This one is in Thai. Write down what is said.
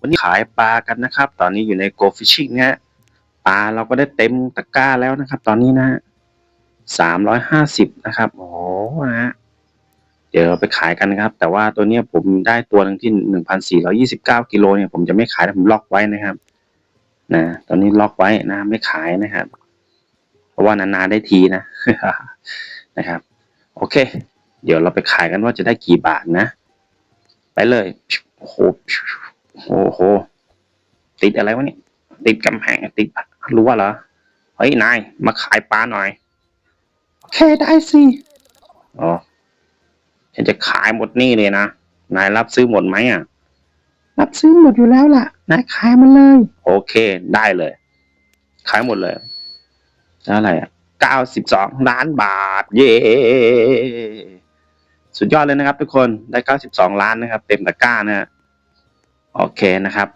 วันนี้ขายปลากันนะครับ ตอนนี้อยู่ใน Go Fishing นะฮะปลาเราก็ได้เต็มตะกร้าแล้วนะครับ ตอนนี้นะฮะสามร้อยห้าสิบนะครับโอ้โหนะฮะเดี๋ยวเราไปขายกันนะครับ แต่ว่าตัวเนี้ยผมได้ตัวหนึ่งที่หนึ่งพันสี่ร้อยี่สิบเก้ากิโลเนี่ยผมจะไม่ขายผมล็อกไว้นะครับ นะ ตอนนี้ล็อกไว้นะไม่ขายนะครับ เพราะว่านานๆได้ทีนะนะครับ โอเค เดี๋ยวเราไปขายกันว่าจะได้กี่บาทนะ ไปเลยโอ้โห โอ้โห ติดอะไรวะเนี่ยติดกำแพงติดรั้วเหรอ เฮ้ย นาย มาขายปลาหน่อยโอเคได้สิอ๋อฉันจะขายหมดนี่เลยนะ นายรับซื้อหมดไหมอะ รับซื้อหมดอยู่แล้วล่ะ นายขายมันเลย โอเค ได้เลย ขายหมดเลยแล้วอะไรอะเก้าสิบสองล้านบาท เย้สุดยอดเลยนะครับทุกคนได้เก้าสิบสองล้านนะครับ เต็มตะกร้านะฮะ โอเคนะครับ